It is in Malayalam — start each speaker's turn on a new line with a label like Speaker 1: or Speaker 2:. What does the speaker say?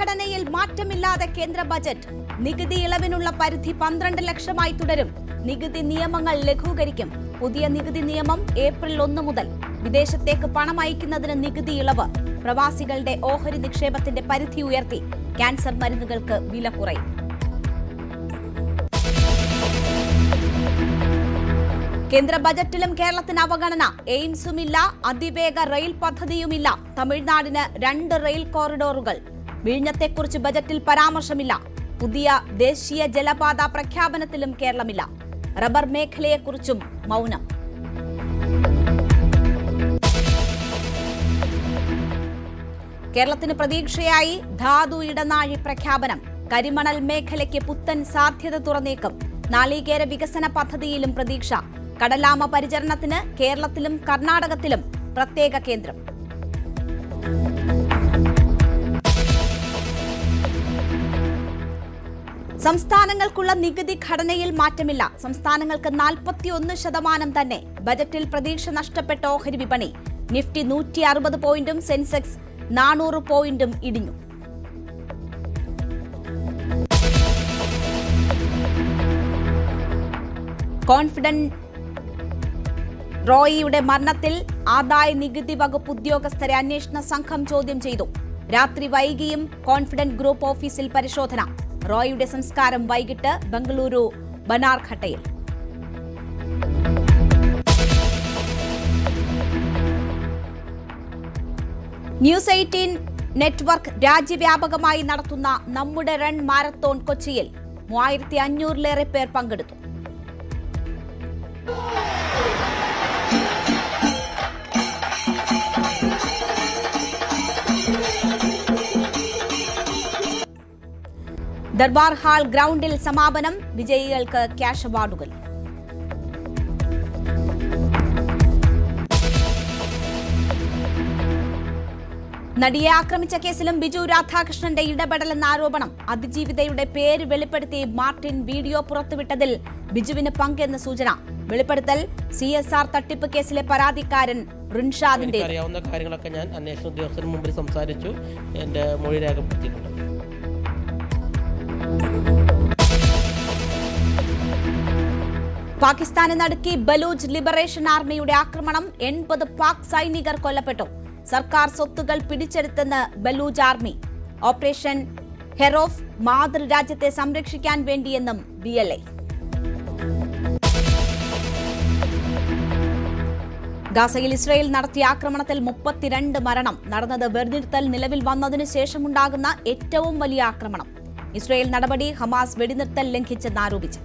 Speaker 1: ഘടനയിൽ മാറ്റമില്ലാതെ കേന്ദ്ര ബജറ്റ് നികുതി ഇളവിനുള്ള പരിധി പന്ത്രണ്ട് ലക്ഷമായി തുടരും. നികുതി നിയമങ്ങൾ ലഘൂകരിക്കും. പുതിയ നികുതി നിയമം ഏപ്രിൽ ഒന്ന് മുതൽ വിദേശത്തേക്ക് പണം അയക്കുന്നതിന് നികുതി ഇളവ്. പ്രവാസികളുടെ ഓഹരി നിക്ഷേപത്തിന്റെ പരിധി ഉയർത്തി. ക്യാൻസർ മരുന്നുകൾക്ക് വില കുറയും. കേന്ദ്ര ബജറ്റിലും കേരളത്തിന് അവഗണന. എയിംസുമില്ല അതിവേഗ റെയിൽ പദ്ധതിയുമില്ല. തമിഴ്നാടിന് രണ്ട് റെയിൽ കോറിഡോറുകൾ. വിഴിഞ്ഞത്തെക്കുറിച്ച് ബജറ്റിൽ പരാമർശമില്ല. പുതിയ ദേശീയ ജലപാത പ്രഖ്യാപനത്തിലും കേരളമില്ല. റബ്ബർ മേഖലയെക്കുറിച്ചും മൗനം. കേരളത്തിന് പ്രതീക്ഷയായി ധാതു ഇടനാഴി പ്രഖ്യാപനം. കരിമണൽ മേഖലയ്ക്ക് പുത്തൻ സാധ്യത തുറന്നേക്കും. നാളികേര വികസന പദ്ധതിയിലും പ്രതീക്ഷ. കടലാമ പരിചരണത്തിന് കേരളത്തിലും കർണാടകത്തിലും പ്രത്യേക കേന്ദ്രം. സംസ്ഥാനങ്ങൾക്കുള്ള നികുതി ഘടനയിൽ മാറ്റമില്ല. സംസ്ഥാനങ്ങൾക്ക് നാൽപ്പത്തിയൊന്ന് ശതമാനം തന്നെ ബജറ്റിൽ പ്രതീക്ഷ നഷ്ടപ്പെട്ട ഓഹരി വിപണി. നിഫ്റ്റി നൂറ്റി അറുപത് പോയിന്റും സെൻസെക്സ് നാനൂറ് പോയിന്റും ഇടിഞ്ഞു. കോൺഫിഡന്റ് റോയിയുടെ മരണത്തിൽ ആദായ നികുതി വകുപ്പ് ഉദ്യോഗസ്ഥരെ അന്വേഷണ സംഘം ചോദ്യം ചെയ്തു. രാത്രി വൈകിയും കോൺഫിഡന്റ് ഗ്രൂപ്പ് ഓഫീസിൽ പരിശോധന. റോയിയുടെ സംസ്കാരം വൈകിട്ട് ബംഗളൂരു ബനാർഘട്ടയിൽ. ന്യൂസ് എയ്റ്റീൻ നെറ്റ്വർക്ക് രാജ്യവ്യാപകമായി നടത്തുന്ന നമ്മുടെ റൺ മാരത്തോൺ കൊച്ചിയിൽ മൂവായിരത്തി അഞ്ഞൂറിലേറെ പേർ പങ്കെടുത്തു. ദർബാർ ഹാൾ ഗ്രൗണ്ടിൽ സമാപനം. വിജയികൾക്ക് ക്യാഷ് അവാർഡുകൾ. നടിയെ ആക്രമിച്ച കേസിലും ബിജു രാധാകൃഷ്ണന്റെ ഇടപെടലെന്ന ആരോപണം. അതിജീവിതയുടെ പേര് വെളിപ്പെടുത്തി മാർട്ടിൻ വീഡിയോ പുറത്തുവിട്ടതിൽ ബിജുവിന് പങ്കെന്ന സൂചന. വെളിപ്പെടുത്തൽ സി എസ് ആർ തട്ടിപ്പ് കേസിലെ പരാതിക്കാരൻ റിൻഷാദിന്റെ
Speaker 2: അറിയാവുന്ന കാര്യങ്ങളൊക്കെ ഞാൻ അന്വേഷണ ഉദ്യോഗസ്ഥന് മുമ്പിൽ സംസാരിച്ചു. എന്റെ മൊഴി രേഖപ്പെടുത്തിയിട്ടുണ്ട്.
Speaker 1: പാകിസ്ഥാനെ നടുക്കി ബലൂജ് ലിബറേഷൻ ആർമിയുടെ ആക്രമണം എൺപത് പാക് സൈനികർ കൊല്ലപ്പെട്ടു. സർക്കാർ സ്വത്തുകൾ പിടിച്ചെടുത്തെന്ന് ബലൂജ് ആർമി. ഓപ്പറേഷൻ ഹെറോഫ് മാതൃരാജ്യത്തെ സംരക്ഷിക്കാൻ വേണ്ടിയെന്നും ബി എൽ എ. ഗാസയിൽ ഇസ്രയേൽ നടത്തിയ ആക്രമണത്തിൽ മുപ്പത്തിരണ്ട് മരണം. നടന്നത് വെറുതിരുത്തൽ നിലവിൽ വന്നതിനു ശേഷമുണ്ടാകുന്ന ഏറ്റവും വലിയ ആക്രമണം. ഇസ്രയേൽ നടപടി ഹമാസ് വെടിനിർത്തൽ ലംഘിച്ചെന്നാരോപിച്ചു.